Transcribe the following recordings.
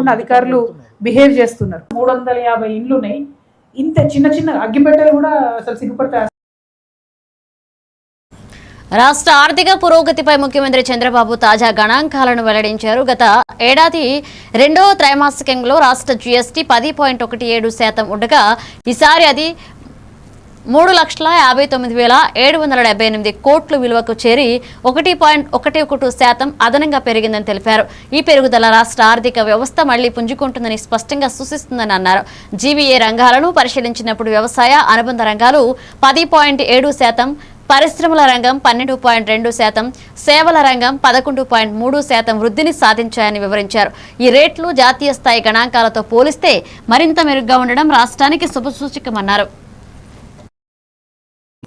లేకుండా అధికారులు బిహేవ్ చేస్తున్నారు. మూడు వందల యాభై ఇండ్లు ఉన్నాయి ఇంత చిన్న చిన్న అగ్గిపెట్టలు కూడా అసలు సిగ్గుపడతాయి రాష్ట్ర ఆర్థిక పురోగతిపై ముఖ్యమంత్రి చంద్రబాబు తాజా గణాంకాలను వెల్లడించారు. గత ఏడాది రెండో త్రైమాసికంలో రాష్ట్ర జీఎస్టీ పది పాయింట్ ఒకటి ఏడు శాతం ఉండగా ఈసారి అది మూడు లక్షల యాభై తొమ్మిది వేల ఏడు వందల డెబ్బై ఎనిమిది కోట్లు విలువకు చేరి ఒకటి పాయింట్ ఒకటి ఒకటి శాతం అదనంగా పెరిగిందని తెలిపారు. ఈ పెరుగుదల రాష్ట్ర ఆర్థిక వ్యవస్థ మళ్ళీ పుంజుకుంటుందని స్పష్టంగా సూచిస్తుందని అన్నారు. జీవీఏ రంగాలను పరిశీలించినప్పుడు వ్యవసాయ అనుబంధ రంగాలు పది పాయింట్ ఏడు శాతం పరిశ్రమల రంగం పన్నెండు పాయింట్ రెండు శాతం సేవల రంగం పదకొండు పాయింట్ మూడు శాతం వృద్ధిని సాధించాయని వివరించారు. ఈ రేట్లు జాతీయ స్థాయి గణాంకాలతో పోలిస్తే మరింత మెరుగ్గా ఉండడం రాష్ట్రానికి శుభసూచకమన్నారు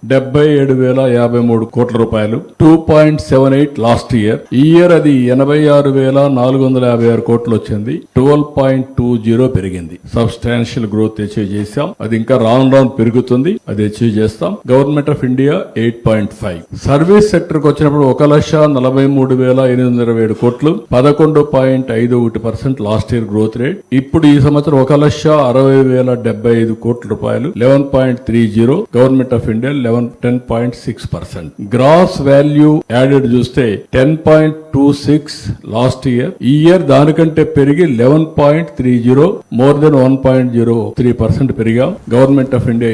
డెబ్బై ఏడు వేల యాభై మూడు కోట్ల రూపాయలు. Two point seven eight last year ఈ ఇయర్ అది ఎనభై ఆరు వేల నాలుగు వందల యాభై ఆరు కోట్లు వచ్చింది. ట్వెల్వ్ పాయింట్ టూ జీరో పెరిగింది. సబ్స్టాన్షియల్ గ్రోత్ అచీవ్ చేశాం. అది ఇంకా రాను రాను పెరుగుతుంది. అది అచీవ్ చేస్తాం. Government of India eight point five service సెక్టర్కు వచ్చినప్పుడు ఒక లక్ష నలభై మూడు వేల ఎనిమిది వందల ఇరవై ఏడు కోట్లు. పదకొండు పాయింట్ ఐదు ఒకటి percent last year growth rate ఇప్పుడు ఈ సంవత్సరం ఒక లక్ష అరవై వేల డెబ్బై ఐదు కోట్ల రూపాయలు. Eleven point three zero government of India seven ten point six percent. Gross value added చూస్తే ten point two six last year. ఈ ఇయర్ దానికంటే పెరిగి eleven point three zero more than one point zero three percent పెరిగాం. Government of India